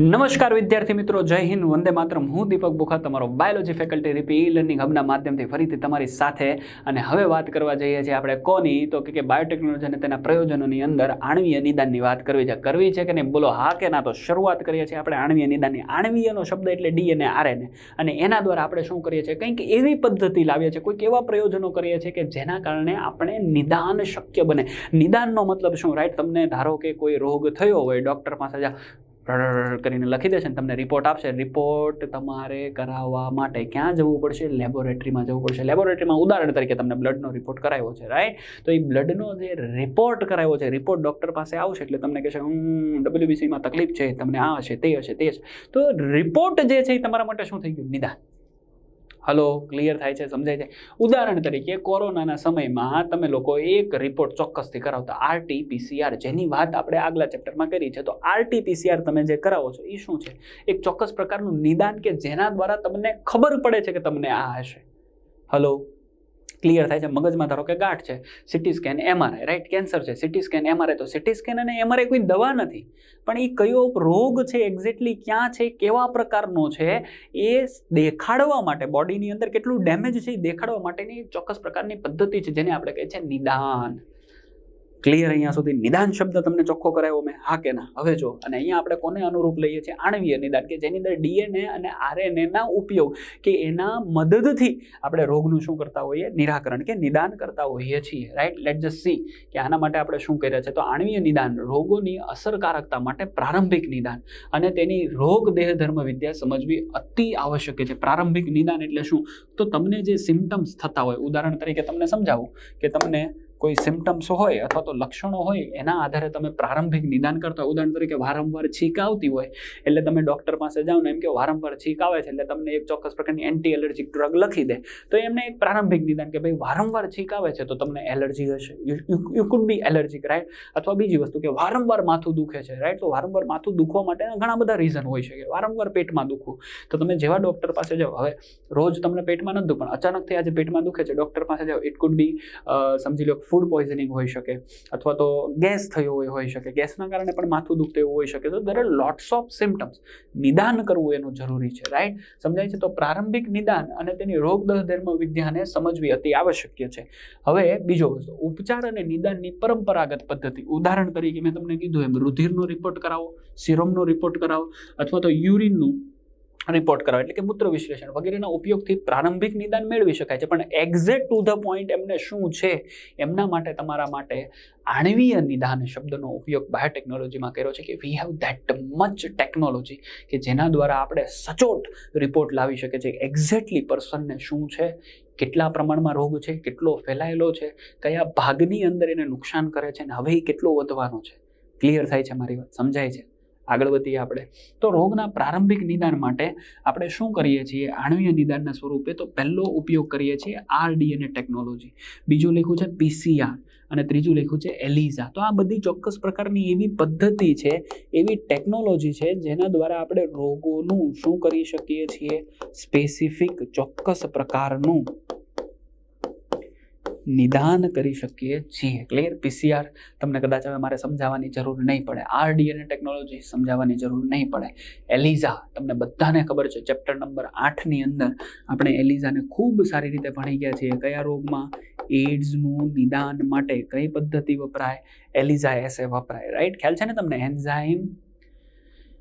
નમસ્કાર વિદ્યાર્થી મિત્રો, જય હિન્દ, વંદે માત્રમ. હું દીપક બુખા તમારો બાયોલોજી ફેકલ્ટી રીપી ઈ લર્નિંગ હબના માધ્યમથી ફરીથી તમારી સાથે. અને હવે વાત કરવા જઈએ છીએ આપણે કોની? તો કે બાયોટેકનોલોજી અને તેના પ્રયોજનોની અંદર આણવીય નિદાનની વાત કરવી છે. કરવી છે કે નહીં? બોલો, હા કે ના? તો શરૂઆત કરીએ છીએ આપણે આણવીય નિદાનની. આણવીયનો શબ્દ એટલે ડીએનએ, આરએનએ. અને એના દ્વારા આપણે શું કરીએ છીએ? કંઈક એવી પદ્ધતિ લાવીએ છીએ, કોઈક એવા પ્રયોજનો કરીએ છીએ કે જેના કારણે આપણે નિદાન શક્ય બને. નિદાનનો મતલબ શું? રાઈટ તમને ધારો કે કોઈ રોગ થયો હોય ડૉક્ટર પાસે જા કરીને લખી દેશે ને તમને રિપોર્ટ આપશે. રિપોર્ટ તમારે કરાવવા માટે ક્યાં જવું પડશે? લેબોરેટરીમાં જવું પડશે. લેબોરેટરીમાં ઉદાહરણ તરીકે તમને બ્લડનો રિપોર્ટ કરાવ્યો છે રાઈટ તો એ બ્લડનો જે રિપોર્ટ કરાવ્યો છે રિપોર્ટ ડૉક્ટર પાસે આવશે એટલે તમને કહેશે હું ડબલ્યુબીસીમાં તકલીફ છે, તમને આ હશે, તે હશે તે હશે. તો રિપોર્ટ જે છે એ તમારા માટે શું થઈ ગયું? નિદાન. હલો ક્લિયર થાય છે, સમજાય છે? ઉદાહરણ તરીકે, કોરોનાના સમયમાં તમે લોકો એક રિપોર્ટ ચોક્કસથી કરાવતા. આરટી પીસીઆર જેની વાત આપણે આગલા ચેપ્ટરમાં કરી છે, તો આરટી પીસીઆર તમે જે કરાવો છો એ શું છે? એક ચોક્કસ પ્રકારનું નિદાન કે જેના દ્વારા તમને ખબર પડે છે કે તમને આ હશે. હલો ક્લિયર થાય છે. મગજમાં ધારો કે ગાંઠ છે CT scan MRI right cancer છે સિટી સ્કેન એમઆરઆઈ તો સિટી સ્કેન અને એમઆરઆઈ કોઈ દવા નથી. પણ એ કયો રોગ છે એક્ઝેક્ટલી ક્યાં છે, કેવા પ્રકારનો છે, એ દેખાડવા માટે બોડીની અંદર કેટલું ડેમેજ છે એ દેખાડવા માટેની ચોક્કસ પ્રકારની પદ્ધતિ છે, જેને આપણે કહીએ છીએ નિદાન. ક્લિયર અહીંયા સુધી. નિદાન શબ્દ તમને ચોખ્ખો કરાવ્યો મેં હા કે ના. હવે જો, અને અહીંયા આપણે કોને અનુરૂપ લઈએ છીએ? આણવીય નિદાન, કે જેની અંદર ડીએનએ અને આરએનએના ઉપયોગ, કે એના મદદથી આપણે રોગનું શું કરતા હોઈએ? નિરાકરણ, કે નિદાન કરતા હોઈએ છીએ. રાઈટ લેટ જસ્ટ સી કે આના માટે આપણે શું કર્યા છે? તો આણવીય નિદાન, રોગોની અસરકારકતા માટે પ્રારંભિક નિદાન. અને તેની રોગ દેહ ધર્મ વિદ્યા સમજવી અતિ આવશ્યક છે. પ્રારંભિક નિદાન એટલે શું? તો તમને જે સિમ્ટમ્સ થતા હોય, ઉદાહરણ તરીકે તમને સમજાવું કે તમને કોઈ સિમ્ટમ્સ હોય અથવા તો લક્ષણો હોય, એના આધારે તમે પ્રારંભિક નિદાન કરતા હોય. ઉદાહરણ તરીકે વારંવાર છીક આવતી હોય, એટલે તમે ડૉક્ટર પાસે જાઓ ને એમ કે વારંવાર છીક આવે છે, એટલે તમને એક ચોક્કસ પ્રકારની એન્ટી એલર્જીક ડ્રગ લખી દે. તો એમને એક પ્રારંભિક નિદાન કે, ભાઈ, વારંવાર છીક આવે છે તો તમને એલર્જી હશે. You could be allergic right અથવા બીજી વસ્તુ કે, વારંવાર માથું દુખે છે રાઈટ તો વારંવાર માથું દુખવા માટેના ઘણા બધા રીઝન હોઈ શકે. વારંવાર પેટમાં દુખવું. તો તમે જેવા ડૉક્ટર પાસે જાઓ, હવે રોજ તમને પેટમાં નથી પણ અચાનકથી આજે પેટમાં દુખે છે ડૉક્ટર પાસે જાઓ ઇટ કુડ બી સમજી લો ફૂડ પોઈઝનિંગ હોઈ શકે અથવા તો ગેસ થયો હોય, હોઈ શકે. ગેસના કારણે પણ માથું દુખતું એવું હોઈ શકે. તો દર લોટ્સ ઓફ સિમ્ટમ્સ નિદાન કરવું એનું જરૂરી છે રાઈટ સમજાય છે? તો પ્રારંભિક નિદાન અને તેની રોગ ધર્મ વિદ્યાને સમજવી અતિ આવશ્યક છે. હવે બીજો વસ્તુ, ઉપચાર અને નિદાનની પરંપરાગત પદ્ધતિ. ઉદાહરણ તરીકે મેં તમને કીધું એમ, રુધિરનો રિપોર્ટ કરાવો સિરોમનો રિપોર્ટ કરાવો અથવા તો યુરિનનું રિપોર્ટ કરાવો, એટલે કે મૂત્ર વિશ્લેષણ વગેરેના ઉપયોગથી પ્રારંભિક નિદાન મેળવી શકાય છે. પણ એક્ઝેક્ટ ટુ ધ પોઈન્ટ એમને શું છે, એમના માટે તમારા માટે આણવીય નિદાન શબ્દનો ઉપયોગ બાયોટેકનોલોજીમાં કર્યો છે કે we have that much technology કે જેના દ્વારા આપણે સચોટ રિપોર્ટ લાવી શકીએ છીએ. એક્ઝેક્ટલી પર્સનને શું છે, કેટલા પ્રમાણમાં રોગ છે, કેટલો ફેલાયેલો છે, કયા ભાગની અંદર એને નુકસાન કરે છે, અને હવે એ કેટલો વધવાનો છે. ક્લિયર થાય છે મારી વાત? સમજાય છે? આગળ વધીએ આપણે. તો રોગના પ્રારંભિક નિદાન માટે આપણે શું કરીએ છીએ? આણવીય નિદાનના સ્વરૂપે તો પહેલો ઉપયોગ કરીએ છીએ આરડીએનએ ટેકનોલોજી. બીજું લખ્યું છે પીસીઆર અને ત્રીજું લખ્યું છે એલિઝા. તો આ બધી ચોક્કસ પ્રકારની એવી પદ્ધતિ છે, એવી ટેકનોલોજી છે જેના દ્વારા આપણે રોગોનું શું કરી શકીએ છીએ? સ્પેસિફિક ચોક્કસ પ્રકારનું નિદાન કરી શકીએ છીએ. ક્લિયર પીસીઆર તમને કદાચ હવે મારે સમજાવવાની જરૂર નહીં પડે. આરડીએનએ ટેકનોલોજી સમજાવવાની જરૂર નહીં પડે. એલિઝા તમને બધાને ખબર છે ચેપ્ટર નંબર આઠની અંદર આપણે એલિઝાને ખૂબ સારી રીતે ભણી ગયા છીએ. કયા રોગમાં? એડ્સનું નિદાન માટે કઈ પદ્ધતિ વપરાય? એલિઝા એસે વપરાય. રાઈટ ખ્યાલ છે ને તમને? Enzyme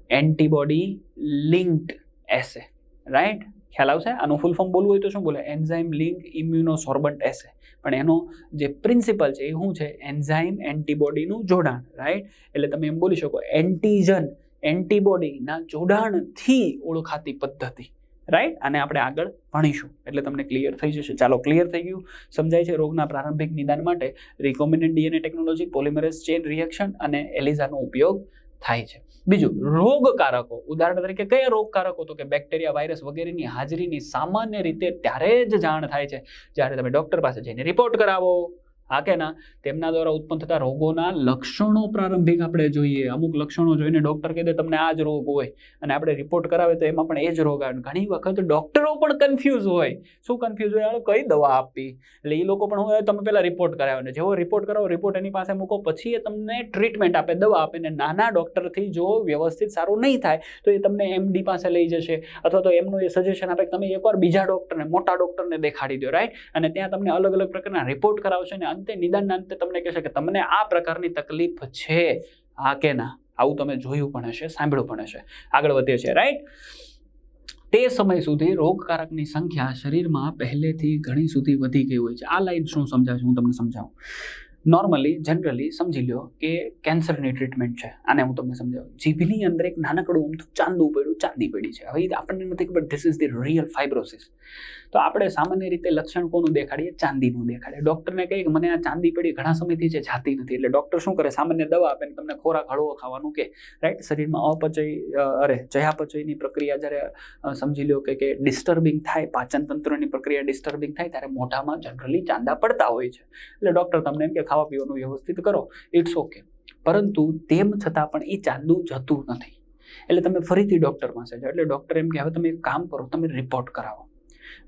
antibody linked assay right ખ્યાલ આવશે? આનું ફૂલ ફોર્મ બોલવું હોય તો શું બોલે? એન્ઝાઇમ લિંક ઇમ્યુનોસોર્બન્ટ એસે પણ એનો જે પ્રિન્સિપલ છે એ શું છે? એન્ઝાઇમ એન્ટીબોડીનું જોડાણ રાઈટ એટલે તમે એમ બોલી શકો એન્ટીજન એન્ટીબોડીના જોડાણથી ઓળખાતી પદ્ધતિ રાઈટ અને આપણે આગળ ભણીશું. એટલે તમને ક્લિયર થઈ જશે. ચાલો ક્લિયર થઈ ગયું. સમજાય છે રોગના પ્રારંભિક નિદાન માટે recombinant DNA technology polymerase chain reaction અને એલિઝાનો ઉપયોગ થાય છે. બીજું, રોગકારકો. ઉદાહરણ તરીકે કયા રોગકારકો? તો કે બેક્ટેરિયા, વાયરસ વગેરેની હાજરીની સામાન્ય રીતે ત્યારે જ જાણ થાય છે. જ્યારે તમે ડૉક્ટર પાસે જઈને રિપોર્ટ કરાવો હા કે ના તેમના દ્વારા ઉત્પન્ન થતા રોગોના લક્ષણો પ્રારંભિક આપણે જોઈએ. અમુક લક્ષણો જોઈને ડૉક્ટર કહી દે, તમને આ જ રોગ હોય. અને આપણે રિપોર્ટ કરાવે તો એમાં પણ એ જ રોગ આવે. ઘણી વખત ડૉક્ટરો પણ કન્ફ્યુઝ હોય. શું કન્ફ્યુઝ હોય? કઈ દવા આપવી એટલે એ લોકો પણ હોય, તમે પહેલાં રિપોર્ટ કરાવ્યો ને. જેવો રિપોર્ટ કરાવો રિપોર્ટ એની પાસે મૂકો, પછી એ તમને ટ્રીટમેન્ટ આપે, દવા આપે ને નાના ડૉક્ટરથી જો વ્યવસ્થિત સારું નહીં થાય, તો એ તમને એમડી પાસે લઈ જશે. અથવા તો એમનું એ સજેશન આપે તમે એકવાર બીજા ડૉક્ટરને મોટા ડૉક્ટરને દેખાડી દો રાઈટ અને ત્યાં તમને અલગ અલગ પ્રકારના રિપોર્ટ કરાવશે ને અંતે નિદાનના અંતે તમને કહેશે કે તમને આ પ્રકારની તકલીફ છે. આ કે ના? આવું તમે જોયું પણ હશે, સાંભળ્યું પણ હશે. આગળ વધીએ છીએ રાઈટ તે સમય સુધી રોગકારકની સંખ્યા શરીરમાં પહેલેથી ઘણી સુધી વધી ગઈ હોય છે. આ લાઈન શું સમજાવે છે? હું તમને સમજાવું. નોર્મલી જનરલી સમજી લ્યો કે કેન્સરની ટ્રીટમેન્ટ છે. આને હું તમને સમજાવું. જીભની અંદર એક નાનકડું ઊંધું ચાંદું પડ્યું, ચાંદી પડી છે. હવે આપણને નથી ખબર this is the real fibrosis તો આપણે સામાન્ય રીતે લક્ષણ કોનું દેખાડીએ? ચાંદીનું દેખાડીએ. ડૉક્ટરને કહીએ કે, મને આ ચાંદી પડી ઘણા સમયથી છે, જાતી નથી. એટલે ડૉક્ટર શું કરે? સામાન્ય દવા આપે ને તમને ખોરાક હળવો ખાવાનું કે રાઈટ શરીરમાં અપચય અરે, જયાપચયની પ્રક્રિયા જ્યારે સમજી લો કે કે ડિસ્ટર્બિંગ થાય પાચન તંત્રની પ્રક્રિયા ડિસ્ટર્બિંગ થાય, ત્યારે મોઢામાં જનરલી ચાંદા પડતા હોય છે. એટલે ડૉક્ટર તમને એમ કે ખાવા પીવાનું વ્યવસ્થિત કરો ઇટ્સ ઓકે પરંતુ તેમ છતાં પણ એ ચાંદું જતું નથી. એટલે તમે ફરીથી ડૉક્ટર પાસે જાઓ. એટલે ડૉક્ટર એમ કે, હવે તમે એક કામ કરો, તમે રિપોર્ટ કરાવો.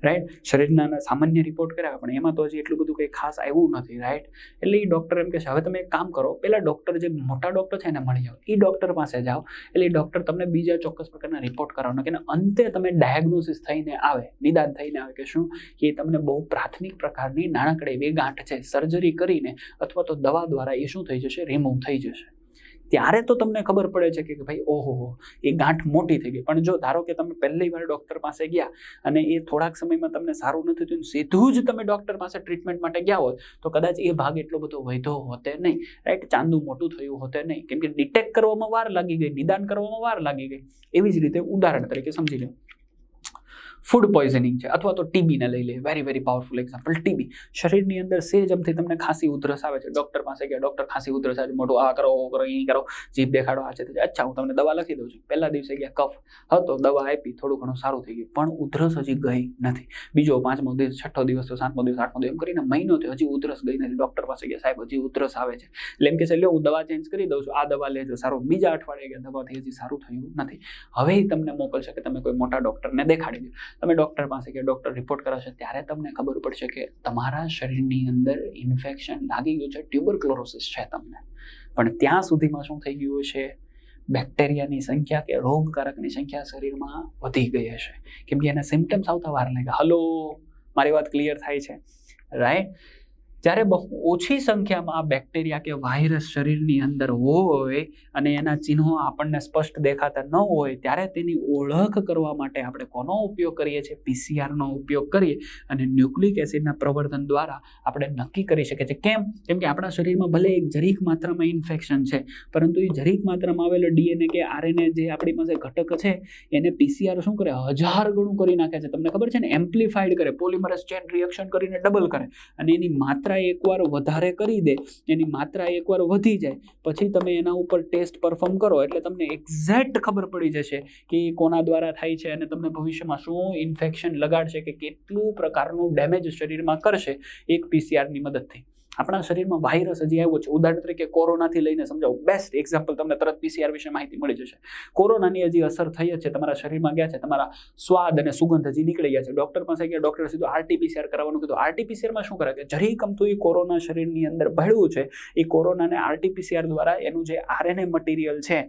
રાઈટ શરીરના સામાન્ય રિપોર્ટ કર્યા, પણ એમાં તો હજી એટલું બધું કંઈ ખાસ આવ્યું નથી રાઈટ એટલે એ ડૉક્ટર એમ કે છે, હવે તમે એક કામ કરો પહેલાં ડૉક્ટર જે મોટા ડૉક્ટર છે એને મળી જાઓ એ ડૉક્ટર પાસે જાઓ, એટલે એ ડૉક્ટર તમને બીજા ચોક્કસ પ્રકારના રિપોર્ટ કરાવવાનો કે અંતે તમે ડાયગ્નોસિસ થઈને આવે, નિદાન થઈને આવે કે શું એ તમને બહુ પ્રાથમિક પ્રકારની નાણાકડે એવી ગાંઠ છે સર્જરી કરીને અથવા તો દવા દ્વારા એ શું થઈ જશે રિમૂવ થઈ જશે. ત્યારે તો તમને ખબર પડે છે કે ભાઈ ઓહો એ ગાંઠ મોટી થઈ ગઈ. પણ જો ધારો કે તમે પહેલી વાર ડૉક્ટર પાસે ગયા અને એ થોડાક સમયમાં તમને સારું નથી થયું, સીધું જ તમે ડૉક્ટર પાસે ટ્રીટમેન્ટ માટે ગયા હોત તો કદાચ એ ભાગ એટલો બધો વધ્યો હોતે નહીં રાઈટ ચાંદુ મોટું થયું હોતે નહીં. કેમ કે ડિટેક્ટ કરવામાં વાર લાગી ગઈ, નિદાન કરવામાં વાર લાગી ગઈ. એવી જ રીતે ઉદાહરણ તરીકે સમજી લો. ફૂડ પોઈઝનિંગ છે, અથવા તો ટીબીને લઈ લે. Very very powerful example TB શરીરની અંદર સેજમથી તમને ખાંસી ઉધરસ આવે છે. ડૉક્ટર પાસે ગયા ડૉક્ટર ખાંસી ઉધરસ આવે છે. મોટું આ કરો, ઓ કરો અહીં કરો, જીભ દેખાડો આ છે અચ્છા, હું તમને દવા લખી દઉં છું. પહેલા દિવસે ગયા, કફ હતો, દવા આપી, થોડું ઘણું સારું થઈ ગયું. પણ ઉધરસ હજી ગઈ નથી. બીજો પાંચમો દિવસ, છઠ્ઠો દિવસ તો સાતમો દિવસ, આઠમો દિવસ, એમ કરીને મહિનો થયો, હજી ઉધરસ ગઈ નથી. ડૉક્ટર પાસે ગયા, સાહેબ, હજી ઉધરસ આવે છે. એટલે એમ કે છે, લ્યો, હું દવા ચેન્જ કરી દઉં છું. આ દવા લેજો, સારું. બીજા અઠવાડિયે ગયા, દવાથી હજી સારું થયું નથી. હવે તમને મોકલશે કે તમે કોઈ મોટા ડૉક્ટરને દેખાડી દો. તમે ડૉક્ટર પાસે કે ડૉક્ટર રિપોર્ટ કરાવશે ત્યારે તમને ખબર પડશે કે તમારા શરીરની અંદર ઇન્ફેક્શન લાગી ગયું છે ટ્યુબરક્લોરોસિસ છે તમને. પણ ત્યાં સુધીમાં શું થઈ ગયું છે બેક્ટેરિયાની સંખ્યા કે રોગકારકની સંખ્યા શરીરમાં વધી ગઈ હશે. કેમ કે એના સિમ્ટમ્સ આવતા વાર લાગે હલો મારી વાત ક્લિયર થાય છે. રાઈટ જ્યારે બહુ ઓછી સંખ્યામાં આ બેક્ટેરિયા કે વાયરસ શરીરની અંદર હોય અને એના ચિહ્નો આપણને સ્પષ્ટ દેખાતા ન હોય, ત્યારે તેની ઓળખ કરવા માટે આપણે કોનો ઉપયોગ કરીએ છીએ? પીસીઆરનો ઉપયોગ કરીએ અને ન્યુક્લિક એસિડના પ્રવર્ધન દ્વારા આપણે નક્કી કરી શકીએ છીએ. કેમ? કેમ કે આપણા શરીરમાં ભલે એક જરીક માત્રામાં ઇન્ફેક્શન છે, પરંતુ એ જરીક માત્રામાં આવેલો ડીએનએ કે આરએનએ જે આપણી પાસે ઘટક છે, એને પીસીઆર શું કરે? હજાર ગણું કરી નાખે છે. તમને ખબર છે ને? એમ્પ્લિફાઈડ કરે પોલિમરસ ચેન રિએક્શન કરીને ડબલ કરે અને એની માત્રા એકવાર વધારે કરી દે, એની માત્રા એકવાર વધી જાય, પછી તમે એના ઉપર ટેસ્ટ પરફોર્મ કરો, એટલે તમને એક્ઝેક્ટ ખબર પડી જશે કે એ કોના દ્વારા થાય છે અને તમને ભવિષ્યમાં શું ઇન્ફેક્શન લગાડશે કે કેટલું પ્રકારનું ડેમેજ શરીરમાં કરશે, એક પીસીઆરની મદદથી. આપણા શરીરમાં વાયરસ હજી આવ્યો છે. ઉદાહરણ તરીકે કોરોનાથી લઈને સમજાવું બેસ્ટ એક્ઝામ્પલ તમને તરત પીસીઆર વિશે માહિતી મળી જશે. કોરોનાની હજી અસર થઈ જ છે. તમારા શરીરમાં ગયા છે. તમારા સ્વાદ અને સુગંધ હજી નીકળી ગયા છે. ડૉક્ટર પાસે ગયા ડૉક્ટર સીધું આરટીપીસીઆર કરાવવાનું કીધું. આરટીપીસીઆરમાં શું કરે કે જરી કમતું એ કોરોના શરીરની અંદર ભળ્યું છે એ કોરોનાને આરટીપીસીઆર દ્વારા એનું જે આરએનએ મટીરિયલ છે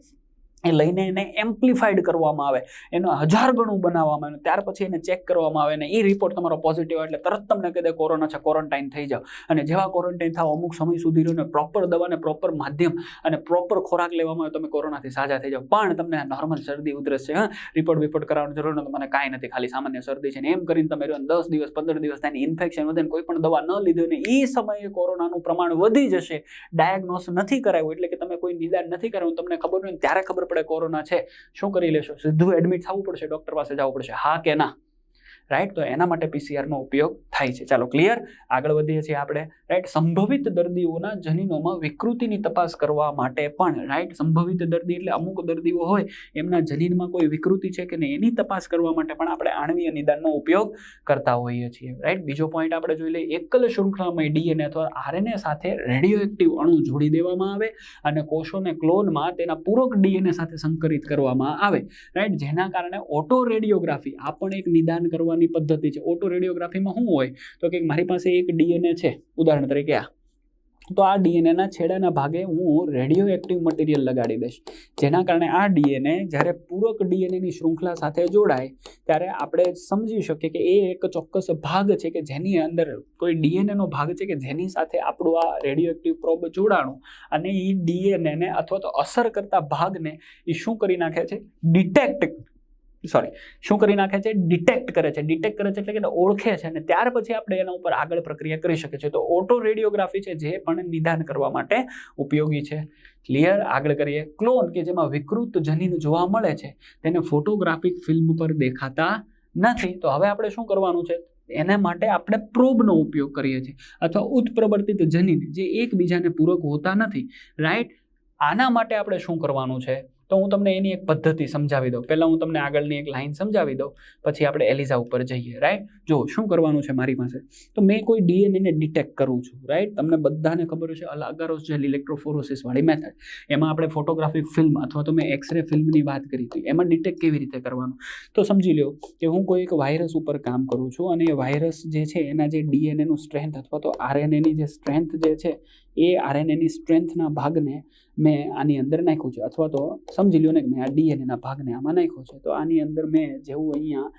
એ લઈને એને એમ્પ્લિફાઈડ કરવામાં આવે. એનો હજાર ગણું બનાવવામાં આવે. ત્યાર પછી એને ચેક કરવામાં આવે અને એ રિપોર્ટ તમારો પોઝિટિવ એટલે તરત તમને કહી દે કોરોના છે ક્વોરન્ટાઇન થઈ જાઓ. અને જેવા ક્વોરન્ટાઇન થાવ અમુક સમય સુધી રહ્યો ને પ્રોપર દવાને પ્રોપર માધ્યમ અને પ્રોપર ખોરાક લેવામાં આવે તમે કોરોનાથી સાજા થઈ જાઓ. પણ તમને નોર્મલ શરદી ઉધરસ છે, હા રિપોર્ટ વિપોર્ટ કરાવવાની જરૂર નથી. મને કાંઈ નથી. ખાલી સામાન્ય શરદી છે ને એમ કરીને તમે રહ્યો ને દસ દિવસ, પંદર દિવસ થાય ઇન્ફેક્શન વધે કોઈ પણ દવા ન લીધી ને એ સમયે કોરોનાનું પ્રમાણ વધી જશે. ડાયગ્નોસ નથી કરાવ્યું એટલે કે તમે કોઈ નિદાન નથી કરાવ્યું તમને ખબર નહીં ત્યારે ખબર પડે કોરોના છે, શું કરી લેશો? સીધું એડમિટ થવું પડશે ડૉક્ટર પાસે જવું પડશે. હા કે ના? રાઈટ તો એના માટે પીસીઆરનો ઉપયોગ થાય છે. ચાલો ક્લિયર આગળ વધીએ છીએ આપણે. રાઈટ? સંભવિત દર્દીઓના જનીનોમાં વિકૃતિની તપાસ કરવા માટે પણ, રાઈટ? સંભવિત દર્દી એટલે અમુક દર્દીઓ હોય, એમના જનીનમાં કોઈ વિકૃતિ છે કે નહીં, એની તપાસ કરવા માટે પણ આપણે આણવીય નિદાનનો ઉપયોગ કરતા હોઈએ છીએ, રાઈટ? બીજો પોઈન્ટ આપણે જોઈ લઈએ, એકલ શૃંખલામાં ડીએનએ અથવા આરએનએ સાથે રેડિયો એક્ટિવ અણુ જોડી દેવામાં આવે અને કોષોને ક્લોનમાં તેના પૂરક ડીએનએ સાથે સંકરિત કરવામાં આવે, રાઈટ? જેના કારણે ઓટો રેડિયોગ્રાફી આ પણ એક નિદાન કરવાની પદ્ધતિ છે. ઓટો રેડિયોગ્રાફીમાં શું હોય? તો કે મારી પાસે એક ડીએનએ છે, ઉદાહરણ તરીકે આ. તો આ ડીએનએના છેડાના ભાગે હું રેડિયો એક્ટિવ મટીરિયલ લગાડી દઈશ. જેના કારણે આ ડીએનએ જ્યારે પૂરક ડીએનએની શૃંખલા સાથે જોડાય, ત્યારે આપણે સમજી શકીએ કે એ એક ચોક્કસ ભાગ છે કે જેની અંદર કોઈ ડીએનએનો ભાગ છે કે જેની સાથે આપણું આ રેડિયો એક્ટિવ પ્રોબ જોડાણું અને એ ડીએનએને અથવા તો અસર કરતા ભાગને એ શું કરી નાખે છે? ડિટેક્ટ સોરી શું કરી નાખે છે? ડિટેક્ટ કરે છે. ડિટેક્ટ કરે છે એટલે કે ઓળખે છે અને ત્યાર પછી આપણે એના ઉપર આગળ પ્રક્રિયા કરી શકીએ છીએ. તો ઓટો રેડિયોગ્રાફી છે જે પણ નિદાન કરવા માટે ઉપયોગી છે. ક્લિયર આગળ કરીએ. ક્લોન કે જેમાં વિકૃત જનીન જોવા મળે છે. તેને ફોટોગ્રાફિક ફિલ્મ પર દેખાતા નથી. તો હવે આપણે શું કરવાનું છે? એના માટે આપણે પ્રોબનો ઉપયોગ કરીએ છીએ. અથવા ઉત્પ્રવર્તિત જનીન જે એકબીજાને પૂરક હોતા નથી. રાઈટ આના માટે આપણે શું કરવાનું છે? તો હું તમને એની એક પદ્ધતિ સમજાવી દઉં. પહેલાં હું તમને આગળની એક લાઇન સમજાવી દઉં, પછી આપણે એલિઝા ઉપર જઈએ રાઈટ જો, શું કરવાનું છે મારી પાસે? તો મેં કોઈ ડીએનએને ડિટેક્ટ કરું છું રાઈટ તમને બધાને ખબર છે અલાગારોસ જેલ ઇલેક્ટ્રોફોરોસિસવાળી મેથડ એમાં આપણે ફોટોગ્રાફિક ફિલ્મ અથવા તો મેં એક્સરે ફિલ્મની વાત કરી હતી, એમાં ડિટેક્ટ કેવી રીતે કરવાનું? તો સમજી લો કે હું કોઈ એક વાયરસ ઉપર કામ કરું છું અને એ વાયરસ જે છે, એના જે ડીએનએનું સ્ટ્રેન્થ અથવા તો આરએનએની જે સ્ટ્રેન્થ જે છે, એ આરએનએની સ્ટ્રેન્થના ભાગને મેં આની અંદર નાખ્યું છે. અથવા તો સમજી લ્યો ને કે મેં આ ડીએનએના ભાગને આમાં નાખ્યો છે. તો આની અંદર મેં જેવું અહીંયા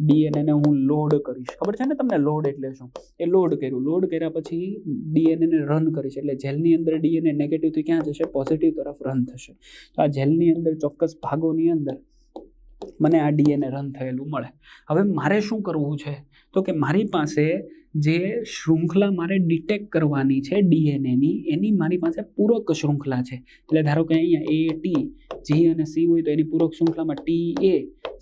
ડીએનએને હું લોડ કરીશ. ખબર છે ને તમને લોડ એટલે શું? એ લોડ કર્યું. લોડ કર્યા પછી ડીએનએને રન કરીશ એટલે જેલની અંદર ડીએનએ નેગેટિવથી ક્યાં જશે? પોઝિટિવ તરફ રન થશે. તો આ જેલની અંદર ચોક્કસ ભાગોની અંદર મને આ ડીએનએ રન થયેલું મળે. હવે મારે શું કરવું છે? તો કે મારી પાસે જે શૃંખલા મારે ડિટેક્ટ કરવાની છે ડીએનએની એની મારી પાસે પૂરક શૃંખલા છે. એટલે ધારો કે અહીંયા એ ટી જી અને સી હોય તો એની પૂરક શૃંખલામાં ટી એ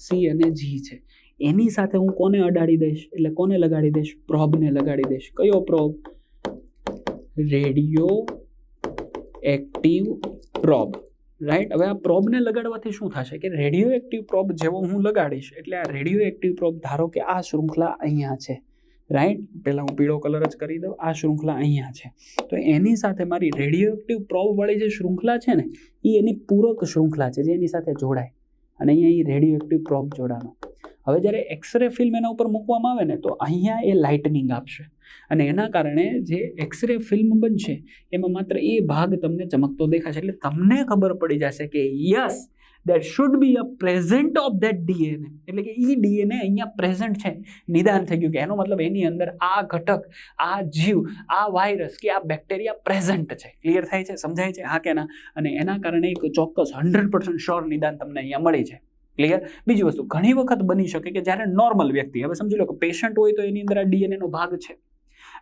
સી અને જી છે. એની સાથે હું કોને અડાડી દઈશ? એટલે કોને લગાડી દઈશ? પ્રોબને લગાડી દઈશ. કયો probe? Radio active probe. Right હવે આ પ્રોબને લગાડવાથી શું થશે કે રેડિયો એક્ટિવ પ્રોબ જેવો હું લગાડીશ, એટલે આ રેડિયો એક્ટિવ પ્રોબ ધારો કે આ શૃંખલા અહીંયા છે. રાઈટ પહેલાં હું પીળો કલર જ કરી દઉં. આ શૃંખલા અહીંયા છે. તો એની સાથે મારી રેડિયો એક્ટિવ પ્રોબવાળી જે શૃંખલા છે ને, એ એની પૂરક શૃંખલા છે, જે એની સાથે જોડાય. અને અહીંયા એ રેડિયો એક્ટિવ પ્રોબ જોડાનો હવે જ્યારે એક્સરે ફિલ્મ એના ઉપર મૂકવામાં આવે ને, તો અહીંયા એ લાઇટનિંગ આપશે. અને એના કારણે જે એક્સરે ફિલ્મ બનશે, એમાં માત્ર એ ભાગ તમને ચમકતો દેખાશે. એટલે તમને ખબર પડી જશે કે yes that should be a present of that DNA એટલે કે એ ડીએનએ અહીંયા પ્રેઝન્ટ છે. નિદાન થઈ ગયું કે એનો મતલબ એની અંદર આ ઘટક, આ જીવ, આ વાયરસ કે આ બેક્ટેરિયા પ્રેઝન્ટ છે. ક્લિયર થાય છે? સમજાય છે? હા કે ના? અને એના કારણે એક ચોક્કસ હંડ્રેડ પર્સન્ટ શ્યોર નિદાન તમને અહીંયા મળી છે ક્લિયર બીજી વસ્તુ, ઘણી વખત બની શકે કે જ્યારે નોર્મલ વ્યક્તિ, હવે સમજી લો કે પેશન્ટ હોય તો એની અંદર આ ડીએનએનો ભાગ છે.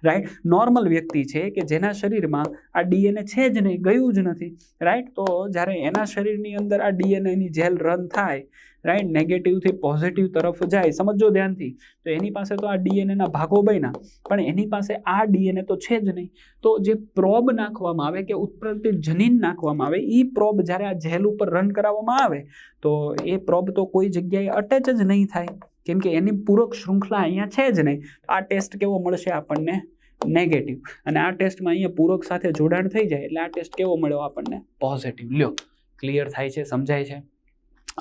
રાઈટ નોર્મલ વ્યક્તિ છે કે જેના શરીરમાં આ ડીએનએ છે જ નહીં, ગયું જ નથી રાઈટ તો જ્યારે એના શરીરની અંદર આ ડીએનએની જેલ રન થાય રાઈટ નેગેટિવથી પોઝિટિવ તરફ જાય સમજો ધ્યાનથી. તો એની પાસે તો આ ડીએનએના ભાગો બન્યા. પણ એની પાસે આ ડીએનએ તો છે જ નહીં. તો જે પ્રોબ નાખવામાં આવે કે ઉત્પ્રતિત જનીન નાખવામાં આવે એ પ્રોબ જ્યારે આ જેલ ઉપર રન કરાવવામાં આવે, તો એ પ્રોબ તો કોઈ જગ્યાએ અટેચ જ નહીં થાય. કેમ કે એની પૂરક શૃંખલા અહીંયા છે જ નહીં. આ ટેસ્ટ કેવો મળશે આપણને? નેગેટિવ અને આ ટેસ્ટમાં અહીંયા પૂરક સાથે જોડાણ થઈ જાય, એટલે આ ટેસ્ટ કેવો મળ્યો આપણને? પોઝિટિવ લ્યો. ક્લિયર થાય છે? સમજાય છે?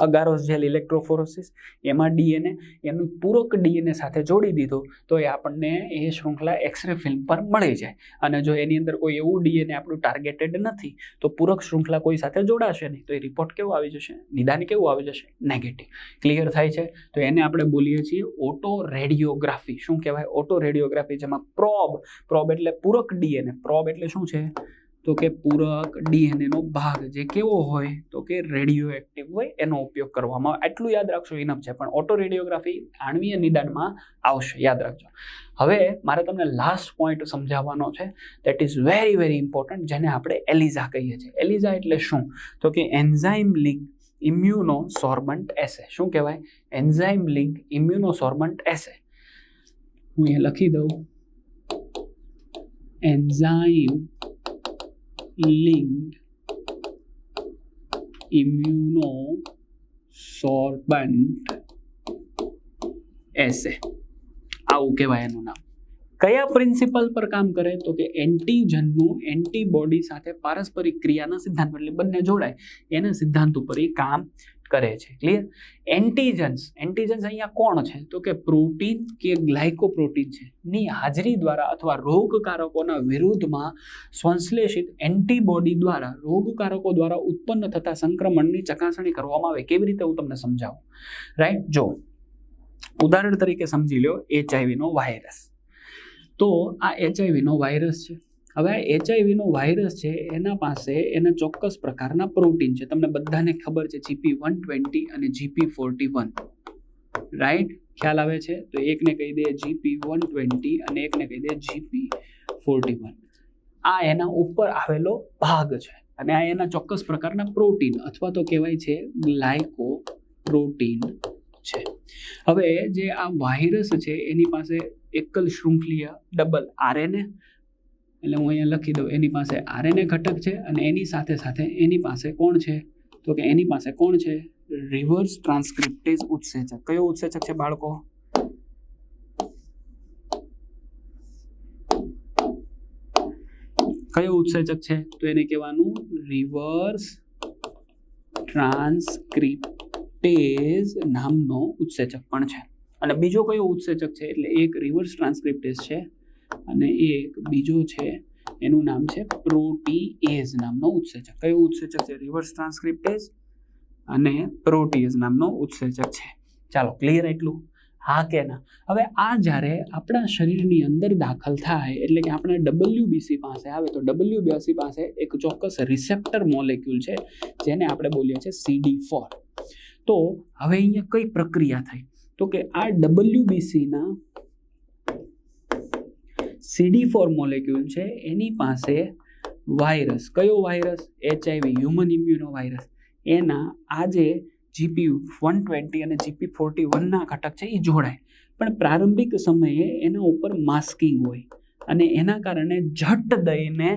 અગારોસ જેલ ઇલેક્ટ્રોફોરોસિસ, એમાં ડીએનએ, એનું પૂરક ડીએનએ સાથે જોડી દીધું, તો એ આપણને એ શૃંખલા એક્સરે ફિલ્મ પર મળી જાય. અને જો એની અંદર કોઈ એવું ડીએનએ આપણું ટાર્ગેટેડ નથી, તો પૂરક શૃંખલા કોઈ સાથે જોડાશે નહીં. તો એ રિપોર્ટ કેવો આવી જશે? નિદાન કેવું આવી જશે? નેગેટિવ ક્લિયર થાય છે? તો એને આપણે બોલીએ છીએ ઓટો રેડિયોગ્રાફી શું કહેવાય? ઓટો રેડિયોગ્રાફી જેમાં પ્રોબ પ્રોબ એટલે પૂરક ડીએનએ. પ્રોબ એટલે શું છે? તો કે પૂરક ડીએનએનો ભાગ જે કેવો હોય, તો કે રેડિયો એક્ટિવ હોય, એનો ઉપયોગ કરવામાં આટલું યાદ રાખશો ઇનફ છે. પણ ઓટો રેડિયોગ્રાફી આણવીય નિદાનમાં આવશે. યાદ રાખજો. હવે મારે તમને લાસ્ટ પોઈન્ટ સમજાવવાનો છે. That is very very important જેને આપણે એલિઝા કહીએ છીએ. એલિઝા એટલે શું? તો કે એન્ઝાઇમ લિંક ઇમ્યુનો સોર્બન્ટ એસે. શું કહેવાય? Enzyme link immunosorbent assay. હું અહીંયા લખી દઉં. એન્ઝાઇમ લિંક્ડ ઇમ્યુનો સોર્બન્ટ એસે આવું કહેવાય એનું નામ. કયા પ્રિન્સિપલ પર કામ કરે? તો કે એન્ટીજનનું એન્ટીબોડી સાથે પારસ્પરિક ક્રિયાના સિદ્ધાંત એટલે બંને જોડાય. એના સિદ્ધાંત ઉપર એ કામ કરે છે. ક્લિયર એન્ટીજન્સ એન્ટીજન્સ અહીંયા કોણ છે? તો કે પ્રોટીન કે ગ્લાયકોપ્રોટીન છે. ની હાજરી દ્વારા અથવા રોગકારકોના વિરુદ્ધમાં સંશ્લેષિત એન્ટીબોડી દ્વારા રોગકારકો દ્વારા ઉત્પન્ન થતા સંક્રમણની ચકાસણી કરવામાં આવે. કેવી રીતે હું તમને સમજાવું? રાઈટ જો, ઉદાહરણ તરીકે સમજી લો એચઆઈવીનો વાયરસ તો આ એચઆઈવીનો વાયરસ છે. હવે આ એચઆઈવીનો વાયરસ છે, એના પાસે એના ચોક્કસ પ્રકારના પ્રોટીન છે. તમને બધાને ખબર છે જીપી વન ટ્વેન્ટી અને જીપી ફોર્ટી વન રાઈટ ખ્યાલ આવે છે? તો એકને કહી દે જીપી વન ટ્વેન્ટી અને એકને કહી દે જીપી ફોર્ટી વન આ એના ઉપર આવેલો ભાગ છે અને આ એના ચોક્કસ પ્રકારના પ્રોટીન અથવા તો કહેવાય છે ગ્લાયકો પ્રોટીન છે. હવે જે આ વાયરસ છે, એની પાસે એકલ શૃંખલીય ડબલ આરએનએ એટલે હું અહીંયા લખી દઉં, એની પાસે આરએનએ ઘટક છે અને એની સાથે સાથે એની પાસે કોણ છે? તો કે એની પાસે કોણ છે? રિવર્સ ટ્રાન્સક્રિપ્ટેઝ ઉત્સેચક. કયો ઉત્સેચક છે બાળકો? કયો ઉત્સેચક છે? તો એને કહેવાનું રિવર્સ ટ્રાન્સક્રિપ્ટેઝ નામનો ઉત્સેચક પણ છે. અને બીજો કયો ઉત્સેચક છે? એટલે એક રિવર્સ ટ્રાન્સક્રિપ્ટેઝ છે. અને એક બીજો છે, એનું નામ છે પ્રોટીએઝ નામનો ઉત્સેચક. કયો ઉત્સેચક છે? રિવર્સ ટ્રાન્સક્રિપ્ટેઝ અને પ્રોટીએઝ નામનો ઉત્સેચક છે. ચાલો, ક્લિયર એટલું? હા કે ના? હવે આ જ્યારે આપણા શરીરની અંદર દાખલ થાય, એટલે કે આપણા ડબલ્યુબીસી પાસે આવે, તો ડબલ્યુબીસી પાસે એક ચોક્કસ રિસેપ્ટર મોલેક્યુલ છે, જેને આપણે બોલીએ છીએ સીડી ફોર. તો હવે અહીંયા કઈ પ્રક્રિયા થઈ? તો કે આ ડબલ્યુબીસીના સીડી ફોર મોલેક્યુલ છે. એની પાસે વાયરસ, કયો virus? HIV, human immuno virus એના આજે જીપી વન ટ્વેન્ટી અને જીપી ફોર્ટી વનના ઘટક છે એ જોડાય. પણ પ્રારંભિક સમયે એના ઉપર માસ્કિંગ હોય અને એના કારણે ઝટ દઈને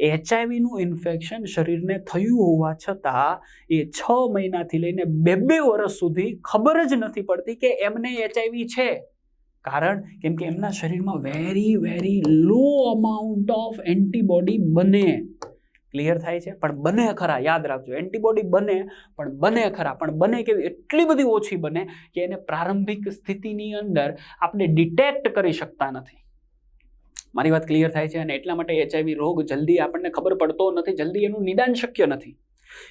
એચઆઈવીનું ઇન્ફેક્શન શરીરને થયું હોવા છતાં એ છ મહિનાથી લઈને બે બે વર્ષ સુધી ખબર જ નથી પડતી કે એમને એચઆઈવી છે. કારણ કેમ કે એમના શરીરમાં very very low amount of antibody બને. ક્લિયર થાય છે? પણ બને ખરા, યાદ રાખજો. એન્ટીબોડી બને, પણ બને ખરા. પણ બને કેવી? એટલી બધી ઓછી બને કે એને પ્રારંભિક સ્થિતિની અંદર આપણે ડિટેક્ટ કરી શકતા નથી. મારી વાત ક્લિયર થાય છે? અને એટલા માટે એચઆઈવી રોગ જલ્દી આપણને ખબર પડતો નથી, જલ્દી એનું નિદાન શક્ય નથી.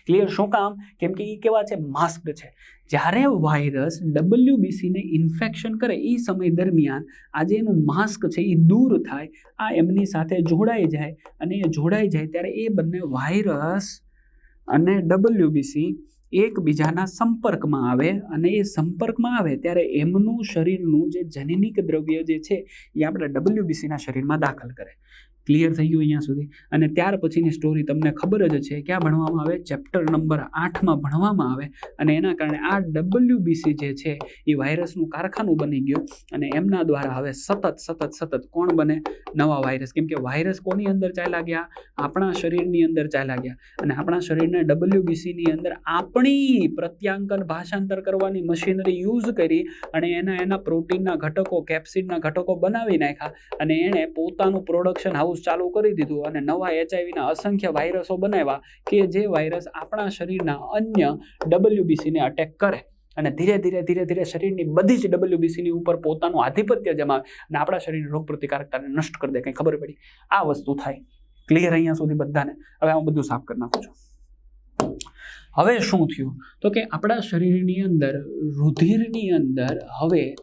ક્લિયર શું કામ? કેમ કે એ કેવા છે? માસ્ક છે. જ્યારે વાયરસ ડબલ્યુબીસીને ઇન્ફેક્શન કરે એ સમય દરમિયાન આજે એનું માસ્ક છે એ દૂર થાય, આ એમની સાથે જોડાઈ જાય અને એ જોડાઈ જાય ત્યારે એ બંને વાયરસ અને ડબલ્યુબીસી એકબીજાના સંપર્કમાં આવે અને એ સંપર્કમાં આવે ત્યારે એમનું શરીરનું જે જનનિક દ્રવ્ય જે છે, એ આપણે ડબલ્યુબીસીના શરીરમાં દાખલ કરે. ક્લિયર થઈ ગયું અહીંયા સુધી. અને ત્યાર પછીની સ્ટોરી તમને ખબર જ છે ક્યાં ભણવામાં આવે ચેપ્ટર નંબર આઠમાં ભણવામાં આવે અને એના કારણે આ ડબલ્યુબીસી જે છે એ વાયરસનું કારખાનું બની ગયું અને એમના દ્વારા હવે સતત સતત સતત કોણ બને? નવા વાયરસ. કેમ કે વાયરસ કોની અંદર ચાલ્યા ગયા? આપણા શરીરની અંદર ચાલ્યા ગયા. અને આપણા શરીરને ડબલ્યુબીસીની અંદર આપણી પ્રત્યાંકન ભાષાંતર કરવાની મશીનરી યુઝ કરી અને એના એના પ્રોટીનના ઘટકો કેપ્સિડના ઘટકો બનાવી નાખ્યા અને એણે પોતાનું પ્રોડક્શન હાઉસ ચાલુ કરી દીધું અને નવા એચઆઈવીના અસંખ્ય વાયરસો બનાવ્યા કે જે વાયરસ આપણા શરીરના અન્ય ડબલ્યુબીસીને અટેક કરે. અને ધીરે ધીરે ધીરે ધીરે શરીરની બધી જ ડબલ્યુબીસીની ઉપર પોતાનું આધિપત્ય જમાવે અને આપણા શરીરની રોગ પ્રતિકારકતાને નષ્ટ કરી દે, કંઈ ખબર પડી? આ વસ્તુ થાય. ક્લિયર અહીંયા સુધી બધાને? હવે હું બધું સાફ કરી નાખું છું. હવે શું થયું? તો કે આપણા શરીરની અંદર, રુધિરની અંદર હવે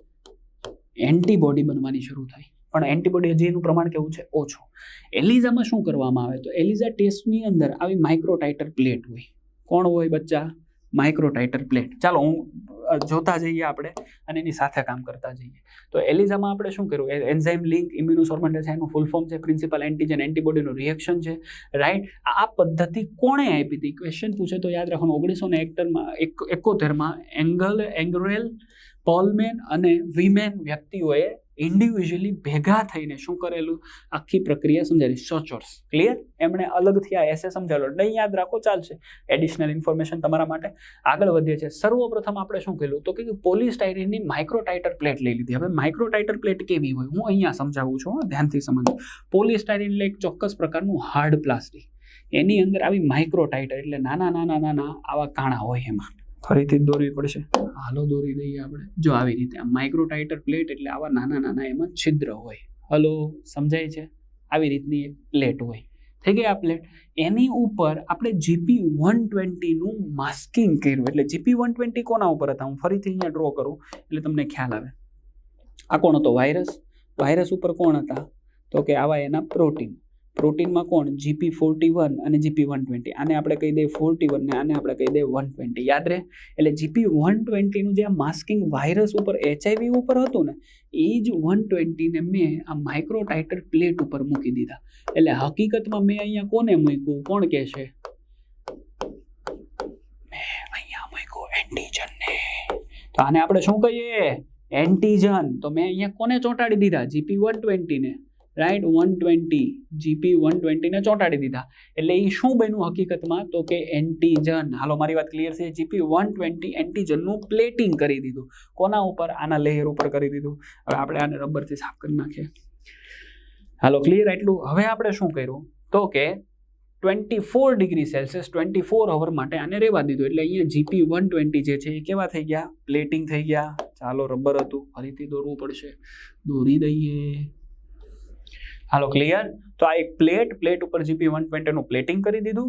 એન્ટીબોડી બનવાની શરૂ થઈ પણ એન્ટીબોડી હજી પ્રમાણ કેવું છે? ઓછું. એલિઝામાં શું કરવામાં આવે? તો એલિઝા ટેસ્ટની અંદર આવી માઇક્રોટાઇટર પ્લેટ હોય. કોણ હોય બચ્ચા? Microtiter plate. ચાલો, હું જોતા જઈએ આપણે અને એની સાથે કામ કરતા જઈએ. તો એલિઝામાં આપણે શું કર્યું? એન્ઝાઇમ લિંક ઇમ્યુનોસોર્બન્ટેસ એનું ફૂલ ફોર્મ છે, પ્રિન્સિપલ એન્ટીજન, એન્ટીબોડીનું રિએક્શન છે. રાઈટ? આ પદ્ધતિ કોણે આપી હતી? ક્વેશ્ચન પૂછે તો યાદ રાખવાનું, ઓગણીસો ને એકોતેરમાં એંગલ, એંગ્રેલ, પોલમેન અને વિમેન વ્યક્તિઓએ ઇન્ડિવિજ્યુઅલી ભેગા થઈને શું કરેલું? આખી પ્રક્રિયા સમજાવી. સચોર્સ ક્લિયર એમણે અલગથી આ એસે સમજાવેલો. નહીં યાદ રાખો, ચાલશે. એડિશનલ ઇન્ફોર્મેશન તમારા માટે આગળ વધીએ છે. સર્વપ્રથમ આપણે શું કહેલું તો કે પોલિસ્ટાયરીનની માઇક્રોટાઇટર પ્લેટ લઈ લીધી. હવે માઇક્રોટાઇટર પ્લેટ કેવી હોય? હું અહીંયા સમજાવું છું ધ્યાનથી સમજો. પોલિસ્ટાયરીન એટલે એક ચોક્કસ પ્રકારનું હાર્ડ પ્લાસ્ટિક એની અંદર આવી માઇક્રોટાઇટર એટલે નાના નાના નાના આવા કાણા હોય એમાં. ફરીથી દોરવી પડશે. હાલો દોરી દઈએ આપણે. જો આવી રીતે આ માઇક્રોટાઇટર પ્લેટ એટલે આવા નાના નાના એમાં છિદ્ર હોય. હલો, સમજાય છે? આવી રીતની એક પ્લેટ હોય. થઈ ગઈ આ પ્લેટ એની ઉપર આપણે જીપી વન ટ્વેન્ટીનું માસ્કિંગ કર્યું. એટલે જીપી વન ટ્વેન્ટી કોના ઉપર હતા? હું ફરીથી અહીંયા ડ્રો કરું, એટલે તમને ખ્યાલ આવે. આ કોણ હતો? વાયરસ વાયરસ ઉપર કોણ હતા? તો કે આવા એના પ્રોટીન પ્રોટીનમાં કોણ? જીપી ફોર્ટી વન અને જીપી વન ટ્વેન્ટી આને આપણે કહી દઈએ ફોર્ટી વન ને આને આપણે કહી દઈએ વન ટ્વેન્ટી યાદ રહે? એટલે જીપી વન ટ્વેન્ટીનું જે આ માસ્કિંગ વાયરસ ઉપર એચઆઈવી ઉપર હતું ને, એ જ વન ટ્વેન્ટીને મેં આ માઇક્રોટાઇટર પ્લેટ ઉપર મૂકી દીધા. એટલે હકીકતમાં મેં અહીંયા કોને મૂક્યું? કોણ કહે છે મેં અહીંયા મૂક્યું એન્ટીજનને તો આને આપણે શું કહીએ? એન્ટીજન તો મેં અહીંયા કોને ચોંટાડી દીધા? GP one ટ્વેન્ટીને right one twenty GP one ટ્વેન્ટીને ચોંટાડી દીધા. એટલે એ શું બન્યું હકીકતમાં? તો કે એન્ટીજન હાલો, મારી વાત ક્લિયર છે? જીપી વન ટ્વેન્ટી એન્ટીજનનું પ્લેટિંગ કરી દીધું. કોના ઉપર? આના લેયર ઉપર કરી દીધું. હવે આપણે આને રબરથી સાફ કરી નાખીએ. હાલો ક્લિયર એટલું હવે આપણે શું કર્યું? તો કે twenty four degree Celsius twenty four hour માટે આને રહેવા દીધું. એટલે અહીંયા જીપી વન ટ્વેન્ટી જે છે, એ કેવા થઈ ગયા? પ્લેટિંગ થઈ ગયા. ચાલો, રબર હતું. ફરીથી દોરવું પડશે. દોરી દઈએ. હાલો ક્લિયર તો આ એક પ્લેટ પ્લેટ ઉપર જીપી વન ટ્વેન્ટીનું પ્લેટિંગ કરી દીધું.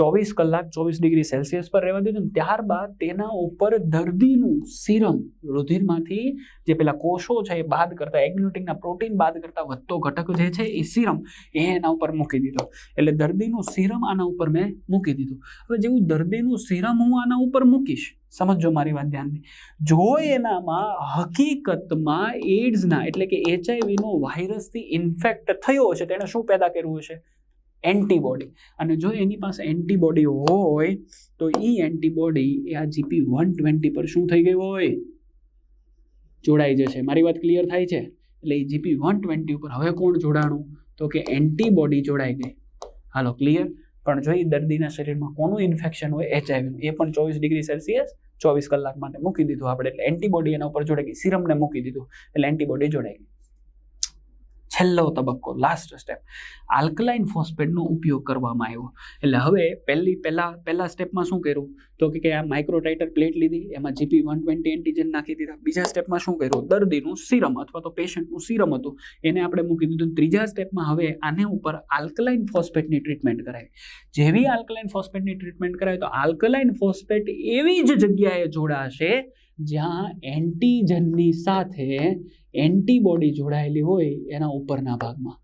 ચોવીસ કલાક ચોવીસ ડિગ્રી સેલ્સિયસ પર રહેવા દીધું. ત્યારબાદ તેના ઉપર દર્દીનું સિરમ, રુધિરમાંથી જે પેલા કોષો છે એ બાદ કરતા, એગ્લુટિનના પ્રોટીન બાદ કરતા વધતો ઘટક જે છે એ સિરમ, એ એના ઉપર મૂકી દીધો. એટલે દર્દીનું સિરમ આના ઉપર મેં મૂકી દીધું. હવે જેવું દર્દીનું સિરમ હું આના ઉપર મૂકીશ સમજો મારી વાત ધ્યાનથી. જો એનામાં હકીકતમાં એડ્સના એટલે કે એચઆઈવીનો વાયરસથી ઇન્ફેક્ટ થયો હશે તેણે શું પેદા કર્યું હશે? એન્ટીબોડી. અને જો એની પાસે એન્ટીબોડી હોય, તો એ એન્ટીબોડી એ આ જીપી વન ટ્વેન્ટી પર શું થઈ ગયું હોય? જોડાઈ જશે. મારી વાત ક્લિયર થાય છે? એટલે એ જીપી વન ટ્વેન્ટી ઉપર હવે કોણ જોડાણું? તો કે એન્ટીબોડી જોડાઈ ગઈ. હાલો, ક્લિયર? પણ જો એ દર્દીના શરીરમાં કોનું ઇન્ફેક્શન હોય? એચઆઈવી એ પણ ચોવીસ ડિગ્રી સેલ્સિયસ ચોવીસ કલાક માટે મૂકી દીધું આપણે. એટલે એન્ટીબોડી એના ઉપર જોડાઈ ગઈ સિરમને મૂકી દીધું. એટલે એન્ટીબોડી જોડાઈ ગઈ. છેલ્લો તબક્કો લાસ્ટ સ્ટેપ આલ્કલાઇન ફોસ્ફેટનો ઉપયોગ કરવામાં આવ્યો. એટલે હવે પહેલી, પહેલાં, પહેલા સ્ટેપમાં શું કર્યું? તો કે આ માઇક્રોટાઇટર પ્લેટ લીધી, એમાં જીપી વન ટ્વેન્ટી એન્ટીજન નાખી દીધા. બીજા સ્ટેપમાં શું કર્યું? દર્દીનું સિરમ અથવા તો પેશન્ટનું સિરમ હતું. એને આપણે મૂકી દીધું. ત્રીજા સ્ટેપમાં હવે આને ઉપર આલ્કલાઇન ફોસ્ફેટની ટ્રીટમેન્ટ કરાવી જેવી આલ્કલાઇન ફોસ્ફેટની ટ્રીટમેન્ટ કરાય, તો આલ્કલાઇન ફોસ્ફેટ એવી જ જગ્યાએ જોડાશે જ્યાં એન્ટીજનની સાથે એન્ટીબોડી જોડાયેલી હોય એના ઉપરના ભાગમાં.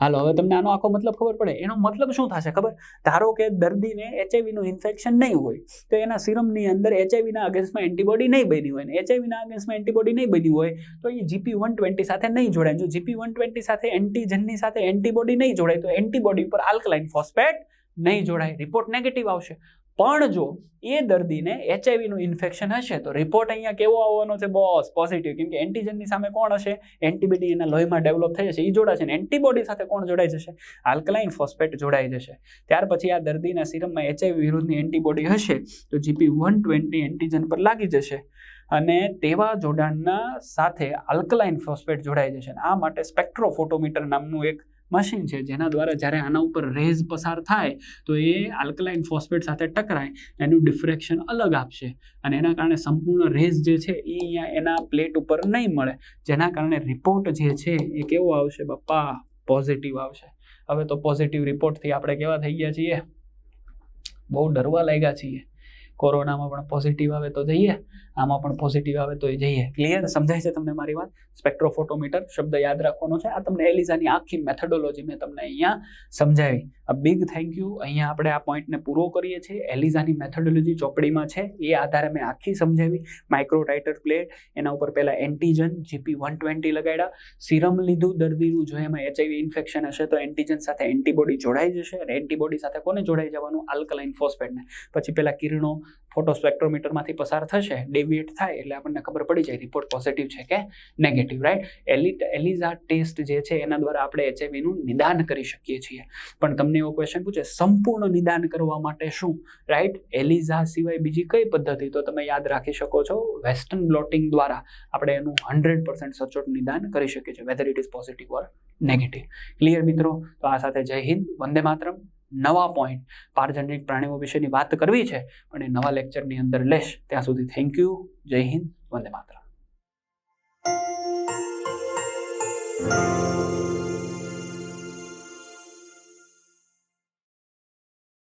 હાલો, હવે તમને આનો આખો મતલબ ખબર પડે. એનો મતલબ શું થશે ખબર? ધારો કે દર્દીને એચઆઈવીનું ઇન્ફેક્શન નહીં હોય, તો એના સિરમની અંદર એચઆઈવીના અગેન્સ્ટમાં એન્ટીબોડી નહીં બની હોય ને એચઆઈવીના અગેન્સ્ટમાં એન્ટીબોડી નહીં બની હોય, તો એ જીપી વન ટ્વેન્ટી સાથે નહીં જોડાય. જો જીપી વન ટ્વેન્ટી સાથે એન્ટીજનની સાથે એન્ટીબોડી નહીં જોડાય, તો એન્ટીબોડી ઉપર આલ્કલાઇન ફોસ્ફેટ નહીં જોડાય. રિપોર્ટ નેગેટિવ આવશે. પણ જો એ દર્દીને એચઆઈવીનું ઇન્ફેક્શન હશે, તો રિપોર્ટ અહીંયા કેવો આવવાનો છે? બોસ પોઝિટિવ કેમ કે એન્ટીજનની સામે કોણ હશે? એન્ટીબોડી એના લોહીમાં ડેવલપ થઈ જશે. એ જોડાશે ને એન્ટીબોડી સાથે કોણ જોડાઈ જશે? આલ્કલાઇન ફોસ્ફેટ જોડાઈ જશે. ત્યાર પછી આ દર્દીના સિરમમાં એચઆઈવી વિરુદ્ધની એન્ટીબોડી હશે, તો જીપી વન ટ્વેન્ટી એન્ટીજન પર લાગી જશે. અને તેવા જોડાણના સાથે આલ્કલાઇન ફોસ્ફેટ જોડાઈ જશે. આ માટે સ્પેક્ટ્રોફોટોમીટર નામનું એક મશીન છે, જેના દ્વારા જ્યારે આના ઉપર રેઝ પસાર થાય, તો એ આલ્કલાઇન ફોસ્ફેટ સાથે ટકરાય, એનું ડિફ્રેક્શન અલગ આપશે. અને એના કારણે સંપૂર્ણ રેઝ જે છે, એ અહીંયા એના પ્લેટ ઉપર નહીં મળે. જેના કારણે રિપોર્ટ જે છે, એ કેવો આવશે બપ્પા પોઝિટિવ આવશે. હવે તો પોઝિટિવ રિપોર્ટથી આપણે કેવા થઈ ગયા છીએ? બહુ ડરવા લાગ્યા છીએ. કોરોનામાં પણ પોઝિટિવ આવે તો જઈએ. આમાં પણ પોઝિટિવ આવે તો એ જઈએ. ક્લિયર સમજાય છે તમને મારી વાત? સ્પેક્ટ્રોફોટોમીટર શબ્દ યાદ રાખવાનો છે. આ તમને એલિઝાની આખી મેથડોલોજી મેં તમને અહીંયા સમજાવી. આ બિગ થેન્ક યુ અહીંયા આપણે આ પોઈન્ટને પૂરો કરીએ છીએ. એલિઝાની મેથડોલોજી ચોપડીમાં છે. એ આધારે મેં આખી સમજાવી. માઇક્રોટાઇટર પ્લેટ એના ઉપર પહેલાં એન્ટીજન જીપી વન ટ્વેન્ટી લગાડ્યા. સિરમ લીધું, દર્દીનું. જો એમાં એચઆઈવી ઇન્ફેક્શન હશે તો એન્ટીજન સાથે એન્ટીબોડી જોડાઈ જશે. અને એન્ટીબોડી સાથે કોને જોડાઈ જવાનું? આલ્કલાઇન ફોસ્ફેટને પછી પહેલાં કિરણો ફોટો સ્પેક્ટ્રોમીટરમાંથી પસાર થશે ડેવિએટ થાય એટલે આપણને ખબર પડી જાય રિપોર્ટ પોઝિટિવ છે કે નેગેટિવ રાઈટ એલિટ એલિઝા ટેસ્ટ જે છે એના દ્વારા આપણે એચઆઈવીનું નિદાન કરી શકીએ છીએ. પણ તમને એવો ક્વેશ્ચન પૂછે, સંપૂર્ણ નિદાન કરવા માટે શું રાઈટ એલિઝા સિવાય બીજી કઈ પદ્ધતિ? તો તમે યાદ રાખી શકો છો, વેસ્ટર્ન બ્લોટિંગ દ્વારા આપણે એનું હંડ્રેડ પર્સન્ટ સચોટ નિદાન કરી શકીએ છીએ whether it is positive or negative clear મિત્રો? તો આ સાથે જય હિન્દ, વંદે માતરમ. નવા પોઈન્ટ પારજનિક પ્રાણીઓ વિશેની વાત કરવી છે અને નવા લેક્ચરની અંદર લેશ. ત્યાં સુધી થેન્ક યુ જય હિન્દ. વંદે માતરમ.